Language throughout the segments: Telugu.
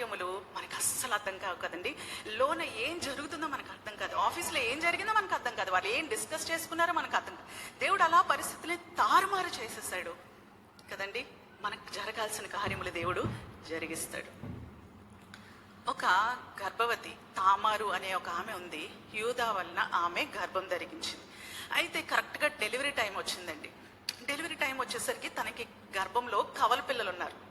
కార్యములు మనకు అస్సలు అర్థం కావు కదండి. లోన ఏం జరుగుతుందో మనకు అర్థం కాదు. ఆఫీస్లో ఏం జరిగిందో మనకు అర్థం కాదు. వాళ్ళు ఏం డిస్కస్ చేసుకున్నారో మనకు అర్థం కాదు. దేవుడు అలా పరిస్థితుల్ని తారుమారు చేసేసాడు కదండి? మనకు జరగాల్సిన కార్యములు దేవుడు జరిగిస్తాడు. ఒక గర్భవతి తామారు అనే ఒక ఆమె ఉంది. యూదా వలన ఆమె గర్భం ధరిగించింది అయితే కరెక్ట్గా డెలివరీ టైం వచ్చిందండి. డెలివరీ టైం వచ్చేసరికి తనకి గర్భంలో కవల పిల్లలు ఉన్నారు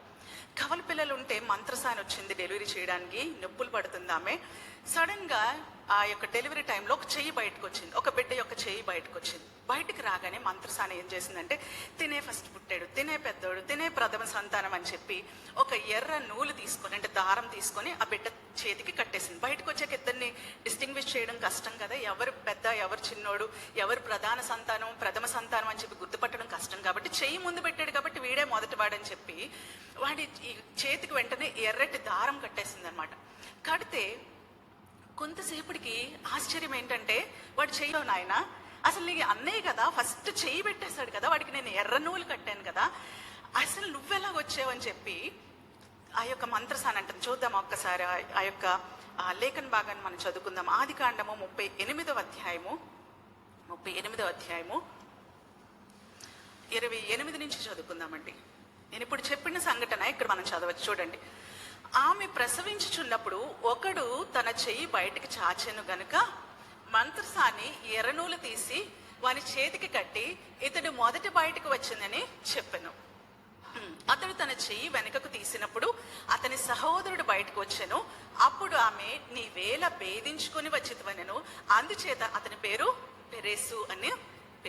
కవల పిల్లలు ఉంటే మంత్రసాని వచ్చింది డెలివరీ చేయడానికి నొప్పులు పడుతుంది ఆమె. సడన్గా ఆ యొక్క డెలివరీ టైంలో ఒక చెయ్యి బయటకు వచ్చింది ఒక బిడ్డ యొక్క చెయ్యి బయటకు వచ్చింది బయటకు రాగానే మంత్రసాని ఏం చేసిందంటే తినే ఫస్ట్ పుట్టాడు తినే పెద్దోడు తినే ప్రథమ సంతానం అని చెప్పి ఒక ఎర్ర నూలు తీసుకొని అంటే దారం తీసుకొని ఆ బిడ్డ చేతికి కట్టేసింది. బయటకు వచ్చాక ఇద్దరిని డిస్టింగ్విష్ చేయడం కష్టం కదా ఎవరు పెద్ద ఎవరు చిన్నోడు ఎవరు ప్రధాన సంతానం ప్రథమ సంతానం అని చెప్పి గుర్తుపట్టడం కష్టం కాబట్టి చెయ్యి ముందు పెట్టాడు కాబట్టి వీడే మొదటి వాడని చెప్పి వాడి ఈ చేతికి వెంటనే ఎర్రటి దారం కట్టేసింది అనమాట కడితే కొంతసేపటికి ఆశ్చర్యం ఏంటంటే వాడు చెయ్యో నాయన అసలు నీకు అన్నయ్య కదా ఫస్ట్ చెయ్యి పెట్టేశాడు కదా వాడికి నేను ఎర్ర నూలు కట్టాను కదా అసలు నువ్వెలా వచ్చావని చెప్పి ఆ యొక్క మంత్రసాన్ని అంటుంది. చూద్దాం ఒక్కసారి ఆ- యొక్క లేఖన భాగాన్ని మనం చదువుకుందాం. ఆది కాండము ముప్పై ఎనిమిదవ అధ్యాయము. ముప్పై ఎనిమిదవ అధ్యాయము. ఇరవై ఎనిమిది నుంచి చదువుకుందామండి. నేను ఇప్పుడు చెప్పిన సంఘటన ఇక్కడ మనం చదవచ్చు చూడండి. ఆమె ప్రసవించుచున్నప్పుడు ఒకడు తన చెయ్యి బయటికి చాచెను గనుక మంత్రసాని ఎర్రనూలు తీసి వాని చేతికి కట్టి ఇతడు మొదటి బయటకు వచ్చిందని చెప్పాను. అతడు తన చెయ్యి వెనుకకు తీసినప్పుడు అతని సహోదరుడు బయటకు వచ్చాను. అప్పుడు ఆమె నీ వేల భేదించుకుని వచ్చితవనెను. అందుచేత అతని పేరు పెరేసు అని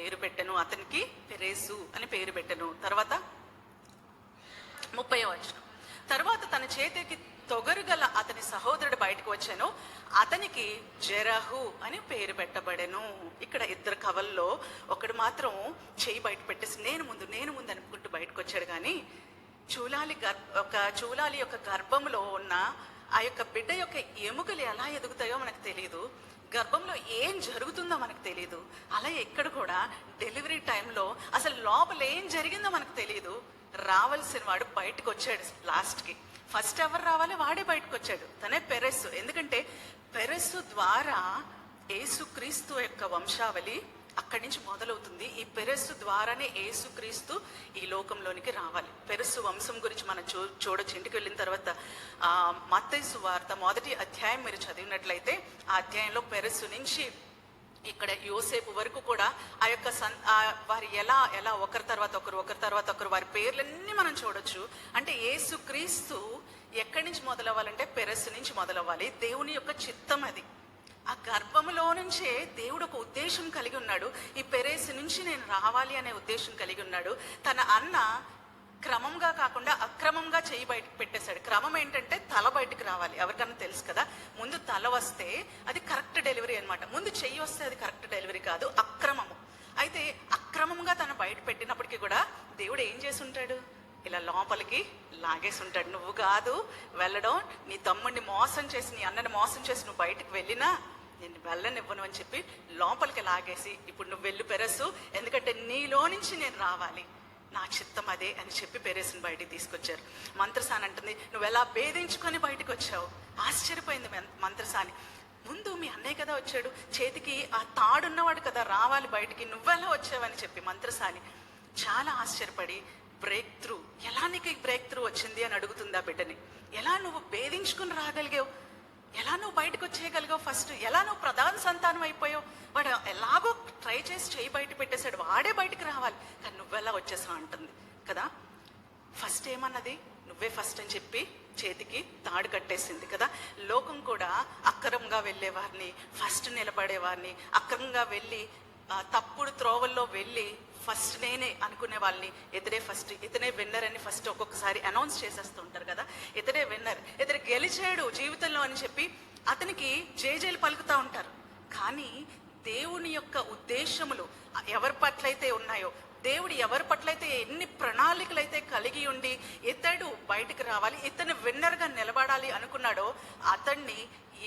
పేరు పెట్టను అతనికి పెరేసు అని పేరు పెట్టను. తర్వాత ముప్పై వచనం. తర్వాత తన చేతికి తొగరుగల అతని సహోదరుడు బయటకు వచ్చాను. అతనికి జరహు అని పేరు పెట్టబడెను. ఇక్కడ ఇద్దరు కవల్లో ఒకడు మాత్రం చేయి బయట పెట్టేసి నేను ముందు నేను ముందు అనుకుంటూ బయటకు వచ్చాడు. కానీ చూలాలి గర్భ ఒక చూలాలి యొక్క గర్భంలో ఉన్న ఆ యొక్క బిడ్డ యొక్క ఎముకలు ఎలా ఎదుగుతాయో మనకు తెలియదు గర్భంలో ఏం జరుగుతుందో మనకు తెలియదు అలా ఎక్కడ కూడా డెలివరీ టైంలో అసలు లోపల ఏం జరిగిందో మనకు తెలియదు రావాల్సిన వాడు బయటకు వచ్చాడు లాస్ట్కి. ఫస్ట్ ఎవరు రావాలి వాడే బయటకు వచ్చాడు తనే పెరస్సు. ఎందుకంటే పెరస్సు ద్వారా యేసుక్రీస్తు యొక్క వంశావళి అక్కడి నుంచి మొదలవుతుంది. ఈ పెరస్సు ద్వారానే ఏసుక్రీస్తు ఈ లోకంలోనికి రావాలి. పెరస్సు వంశం గురించి మనం చూ చూడొచ్చు. ఇంటికి వెళ్ళిన తర్వాత మత్తైసు వార్త మొదటి అధ్యాయం మీరు చదివినట్లయితే ఆ అధ్యాయంలో పెరస్సు నుంచి ఇక్కడ యోసేపు వరకు కూడా ఆ యొక్క సన్ వారు వారి ఎలా ఎలా ఒకరి తర్వాత ఒకరు ఒకరి తర్వాత ఒకరు వారి పేర్లన్నీ మనం చూడొచ్చు. అంటే ఏసుక్రీస్తు ఎక్కడి నుంచి మొదలవ్వాలంటే పెరస్సు నుంచి మొదలవ్వాలి. దేవుని యొక్క చిత్తం అది. ఆ గర్భములో నుంచే దేవుడు ఒక ఉద్దేశం కలిగి ఉన్నాడు. ఈ పెరేసి నుంచి నేను రావాలి అనే ఉద్దేశం కలిగి ఉన్నాడు. తన అన్న క్రమంగా కాకుండా అక్రమంగా చేయి బయటకు పెట్టేశాడు. క్రమం ఏంటంటే తల బయటకు రావాలి. ఎవరికన్నా తెలుసు కదా? ముందు తల వస్తే అది కరెక్ట్ డెలివరీ అనమాట ముందు చెయ్యి వస్తే అది కరెక్ట్ డెలివరీ కాదు. అక్రమము. అయితే అక్రమంగా తను బయట పెట్టినప్పటికీ కూడా దేవుడు ఏం చేసి ఉంటాడు ఇలా లోపలికి లాగేసి ఉంటాడు నువ్వు కాదు వెళ్ళడం. నీ తమ్ముడిని మోసం చేసి నీ అన్నని మోసం చేసి నువ్వు బయటకు వెళ్ళినా నేను వెళ్ళనివ్వను అని చెప్పి లోపలికి లాగేసి ఇప్పుడు నువ్వు వెళ్ళి పెరసు ఎందుకంటే నీలో నుంచి నేను రావాలి. నా చిత్తం అదే అని చెప్పి పెరేసిని బయటికి తీసుకొచ్చారు. మంత్రసాని అంటుంది నువ్వు ఎలా భేదించుకొని బయటకు వచ్చావు? ఆశ్చర్యపోయింది మంత్రసాని. ముందు మీ అన్నయ్య కదా వచ్చాడు. చేతికి ఆ తాడున్నవాడు కదా రావాలి బయటికి. నువ్వెలా వచ్చావని చెప్పి మంత్రసాని చాలా ఆశ్చర్యపడి బ్రేక్ త్రూ ఎలా నీకు బ్రేక్ త్రూ వచ్చింది? అని అడుగుతుంది ఆ బిడ్డని. ఎలా నువ్వు భేదించుకుని రాగలిగావు? ఎలా నువ్వు బయటకు వచ్చేయగలిగావు ఫస్ట్? ఎలా నువ్వు ప్రధాన సంతానం అయిపోయావు? వాడు ఎలాగో ట్రై చేసి చేయి బయట పెట్టేశాడు. వాడే బయటకు రావాలి. కానీ నువ్వెలా వచ్చేసా అంటుంది. కదా? ఫస్ట్ ఏమన్నది? నువ్వే ఫస్ట్ అని చెప్పి చేతికి తాడు కట్టేసింది. కదా? లోకం కూడా అక్రమంగా వెళ్ళేవారిని ఫస్ట్ నిలబడేవారిని అక్రమంగా వెళ్ళి తప్పుడు త్రోవల్లో వెళ్ళి ఫస్ట్ నేనే అనుకునే వాళ్ళని ఇతడే ఫస్ట్ ఇతనే విన్నర్ అని ఫస్ట్ ఒక్కొక్కసారి అనౌన్స్ చేసేస్తూ ఉంటారు కదా. ఇతడే విన్నర్ ఇతడు గెలిచాడు జీవితంలో అని చెప్పి అతనికి జేజేలు పలుకుతూ ఉంటారు. కానీ దేవుని యొక్క ఉద్దేశములు ఎవరి పట్లయితే ఉన్నాయో దేవుడు ఎవరి పట్లయితే ఎన్ని ప్రణాళికలు అయితే కలిగి ఉండి ఇతడు బయటకు రావాలి ఇతను విన్నర్గా నిలబడాలి అనుకున్నాడో అతన్ని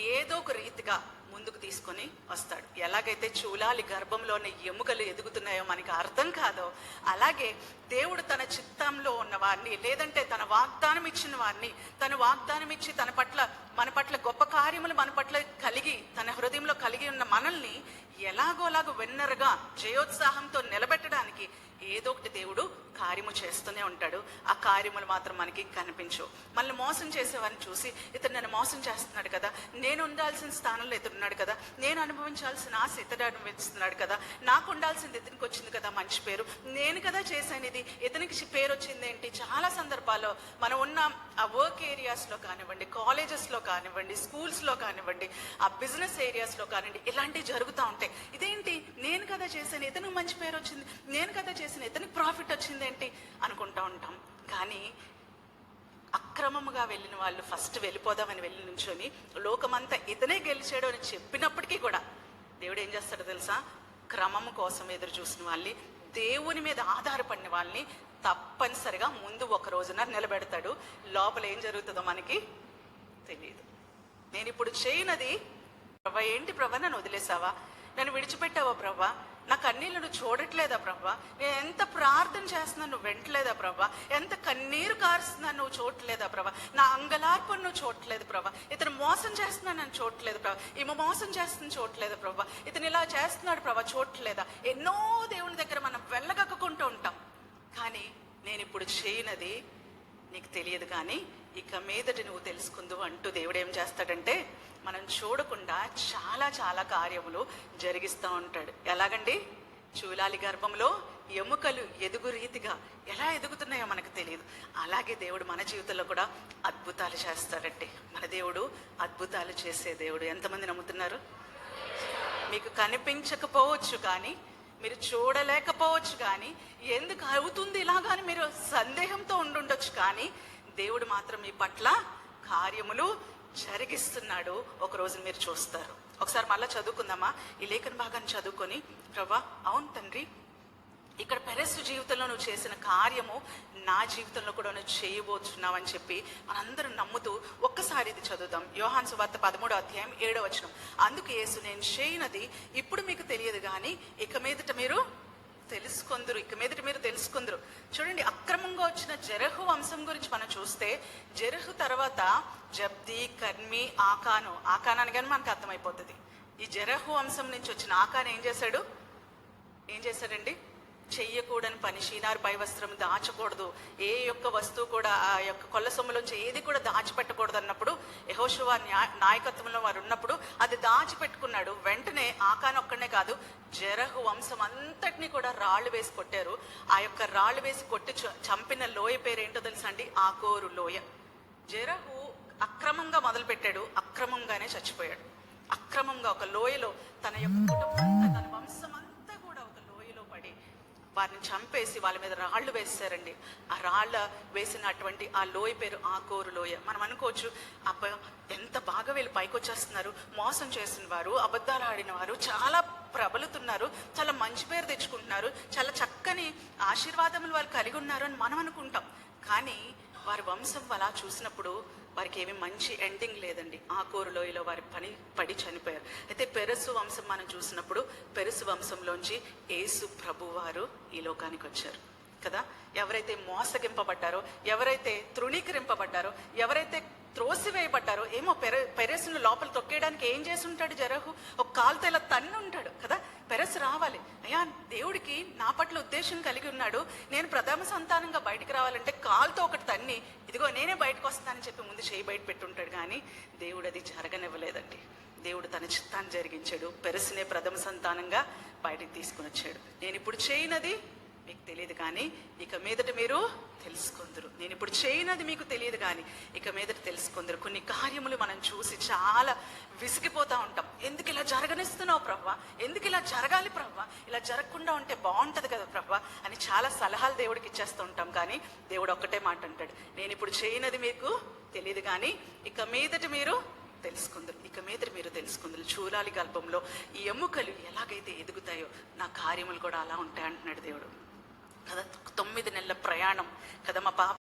ఏదో ఒక రీతిగా ముందుకు తీసుకొని వస్తాడు. ఎలాగైతే చూలాలి గర్భంలోని ఎముకలు ఎదుగుతున్నాయో మనకి అర్థం కాదో అలాగే దేవుడు తన చిత్తంలో ఉన్న వారిని లేదంటే తన వాగ్దానం ఇచ్చిన వారిని తన వాగ్దానం ఇచ్చి తన పట్ల మన పట్ల గొప్ప కార్యములు మన పట్ల కలిగి తన హృదయంలో కలిగి ఉన్న మనల్ని ఎలాగోలాగో విన్నర్గా జయోత్సాహంతో నిలబెట్టడానికి ఏదో ఒకటి దేవుడు కార్యము చేస్తూనే ఉంటాడు. ఆ కార్యములు మాత్రం మనకి కనిపించవు. మళ్ళీ మోసం చేసేవారిని చూసి ఇతను నన్ను మోసం చేస్తున్నాడు కదా నేను ఉండాల్సిన స్థానంలో ఇతడున్నాడు కదా నేను అనుభవించాల్సిన ఆశ ఇతడు అనుభవిస్తున్నాడు కదా నాకు ఉండాల్సింది ఇతనికి వచ్చింది కదా మంచి పేరు నేను కదా చేశాను ఇది ఇతనికి పేరు వచ్చింది ఏంటి? చాలా సందర్భాల్లో మనం ఉన్న ఆ వర్క్ ఏరియాస్లో కానివ్వండి కాలేజెస్లో కానివ్వండి స్కూల్స్లో కానివ్వండి ఆ బిజినెస్ ఏరియాస్లో కానివ్వండి ఇలాంటివి జరుగుతూ ఉంటాయి. ఇదేంటి? నేను కదా చేశాను ఇతనికి మంచి పేరు వచ్చింది నేను కదా చేసిన ఇతనికి ప్రాఫిట్ వచ్చింది ఏంటి? అనుకుంటా ఉంటాం. కానీ అక్రమముగా వెళ్ళిన వాళ్ళు ఫస్ట్ వెళ్ళిపోదామని వెళ్ళి నుంచొని లోకమంతా ఇతనే గెలిచాడు అని చెప్పినప్పటికీ కూడా దేవుడు ఏం చేస్తాడో తెలుసా? క్రమము కోసం ఎదురు చూసిన వాళ్ళని దేవుని మీద ఆధారపడిన వాళ్ళని తప్పనిసరిగా ముందు ఒక రోజున నిలబెడతాడు. లోపల ఏం జరుగుతుందో మనకి తెలియదు నేను ఇప్పుడు చేయనది ప్రభా ఏంటి ప్రభా నన్ను వదిలేసావా? నన్ను విడిచిపెట్టావా ప్రభా? నా కన్నీళ్ళు నువ్వు చూడట్లేదా ప్రభా? నేను ఎంత ప్రార్థన చేస్తున్నా నువ్వు వెంటలేదా ప్రభా? ఎంత కన్నీరు కారుస్తున్నా నువ్వు చూడట్లేదా ప్రభా? నా అంగలార్పణ నువ్వు చూడట్లేదు ప్రభా. ఇతను మోసం చేస్తున్నా నన్ను చూడట్లేదు ప్రభా. ఈమె మోసం చేస్తుంది చూడట్లేదు ప్రభా. ఇతను ఇలా చేస్తున్నాడు ప్రభా చూడట్లేదా? ఎన్నో దేవుని దగ్గర మనం వెళ్ళగక్కుంటూ ఉంటాం. కానీ నేను ఇప్పుడు చేయనది నీకు తెలియదు కానీ ఇక మీదటి నువ్వు తెలుసుకుందు అంటూ దేవుడు ఏం చేస్తాడంటే మనం చూడకుండా చాలా చాలా కార్యములు జరిగిస్తూ ఉంటాడు. ఎలాగండి? చూలాలి గర్భంలో ఎముకలు ఎదుగు రీతిగా ఎలా ఎదుగుతున్నాయో మనకు తెలియదు. అలాగే దేవుడు మన జీవితంలో కూడా అద్భుతాలు చేస్తాడండి. మన దేవుడు అద్భుతాలు చేసే దేవుడు. ఎంతమంది నమ్ముతున్నారు? మీకు కనిపించకపోవచ్చు కానీ మీరు చూడలేకపోవచ్చు కానీ ఎందుకు అవుతుంది ఇలాగాని మీరు సందేహంతో ఉండుండొచ్చు కానీ దేవుడు మాత్రం మీ పట్ల కార్యములు జరిగిస్తున్నాడు. ఒక రోజు మీరు చూస్తారు. ఒకసారి మళ్ళీ చదువుకుందామా? ఈ లేఖన భాగాన్ని చదువుకొని ప్రభా అవును తండ్రి. ఇక్కడ పెరస్సు జీవితంలో నువ్వు చేసిన కార్యము నా జీవితంలో కూడా నువ్వు చేయబోతున్నావు అని చెప్పి మనందరూ నమ్ముతూ ఒక్కసారి ఇది చదువుదాం. యోహాన్ సువార్త పదమూడో అధ్యాయం ఏడో వచనం. అందుకు యేసు నేను చేయనది ఇప్పుడు మీకు తెలియదు కానీ ఇక మీదట మీరు తెలుసుకుందరు ఇక మీదట మీరు తెలుసుకుందరు. చూడండి అక్రమంగా వచ్చిన జరహు వంశం గురించి మనం చూస్తే జరహు తర్వాత జబ్ది కర్మి ఆకాను ఆకానాన్ని కానీ మనకు అర్థమైపోతుంది. ఈ జరహు వంశం నుంచి వచ్చిన ఆకాన్ ఏం చేశాడు? ఏం చేశాడండి? చెయ్యకూడని పని షీనారు పై వస్త్రం దాచకూడదు. ఏ యొక్క వస్తువు కూడా ఆ యొక్క కొల్ల సొమ్ములోంచి ఏది కూడా దాచిపెట్టకూడదు అన్నప్పుడు యహోశివ నాయకత్వంలో వారు ఉన్నప్పుడు అది దాచిపెట్టుకున్నాడు. వెంటనే ఆకాన్ ఒక్కడనే కాదు జరహు వంశం అంతటినీ కూడా రాళ్ళు వేసి కొట్టారు. ఆ యొక్క రాళ్ళు వేసి కొట్టి చ- చంపిన లోయ పేరు ఏంటో తెలుసా అండి? ఆకోరు లోయ. జరహు అక్రమంగా మొదలుపెట్టాడు. అక్రమంగానే చచ్చిపోయాడు. అక్రమంగా ఒక లోయలో తన యొక్క కుటుంబం తన వంశం అంతా కూడా ఒక లోయలో పడి వారిని చంపేసి వాళ్ళ మీద రాళ్ళు వేశారండి. ఆ రాళ్ళ వేసినటువంటి ఆ లోయ పేరు ఆకోరు లోయ. మనం అనుకోవచ్చు అబ్బ ఎంత బాగా వీళ్ళు పైకి వచ్చేస్తున్నారు మోసం చేసిన వారు అబద్ధాలు ఆడిన వారు చాలా ప్రబలుతున్నారు చాలా మంచి పేరు తెచ్చుకుంటున్నారు చాలా చక్కని ఆశీర్వాదములు వాళ్ళు కలిగి ఉన్నారు అని మనం అనుకుంటాం. కానీ వారి వంశం అలా చూసినప్పుడు వారికి ఏమి మంచి ఎండింగ్ లేదండి. ఆ లోయలో వారి పని పడి చనిపోయారు. అయితే పెరసు వంశం మనం చూసినప్పుడు పెరసు వంశంలోంచి యేసు ప్రభువారు ఈ లోకానికి వచ్చారు. కదా? ఎవరైతే మోసగింపబడ్డారో ఎవరైతే తృణీకరింపబడ్డారో ఎవరైతే త్రోసివేయబడ్డారో ఏమో పెర పెరసును లోపల తొక్కేయడానికి ఏం చేసి ఉంటాడు జరహు? ఒక కాలుతో ఇలా తన్ను ఉంటాడు కదా? పెరస్ రావాలి. అయ్యా దేవుడికి నా పట్ల ఉద్దేశం కలిగి ఉన్నాడు. నేను ప్రథమ సంతానంగా బయటికి రావాలంటే కాలుతో ఒకటి తన్ని ఇదిగో నేనే బయటకు వస్తానని చెప్పి ముందు చేయి బయట పెట్టుంటాడు కానీ దేవుడు అది జరగనివ్వలేదండి. దేవుడు తన చిత్తాన్ని జరిగించాడు. పెరస్నే ప్రథమ సంతానంగా బయటికి తీసుకుని వచ్చాడు. నేను ఇప్పుడు చేయనది మీకు తెలియదు కానీ ఇక మీదట మీరు తెలుసుకుందరు. నేను ఇప్పుడు చేయనది మీకు తెలియదు కానీ ఇక మీదట తెలుసుకుందరు. కొన్ని కార్యములు మనం చూసి చాలా విసిగిపోతూ ఉంటాం. ఎందుకు ఇలా జరగనిస్తున్నావు ప్రవ్వ? ఎందుకు ఇలా జరగాలి ప్రవ్వ? ఇలా జరగకుండా ఉంటే బాగుంటుంది కదా ప్రవ్వ? అని చాలా సలహాలు దేవుడికి ఇచ్చేస్తూ ఉంటాం కానీ దేవుడు ఒక్కటే మాట అంటాడు. నేను ఇప్పుడు చేయనది మీకు తెలియదు కానీ ఇక మీదట మీరు తెలుసుకుందరు. ఇక మీద మీరు తెలుసుకుందరు. చూలాలి గల్పంలో ఈ ఎముకలు ఎలాగైతే ఎదుగుతాయో నా కార్యములు కూడా అలా ఉంటాయి అంటున్నాడు దేవుడు. తొమ్మిది నెలల ప్రయాణం కదా మా పాప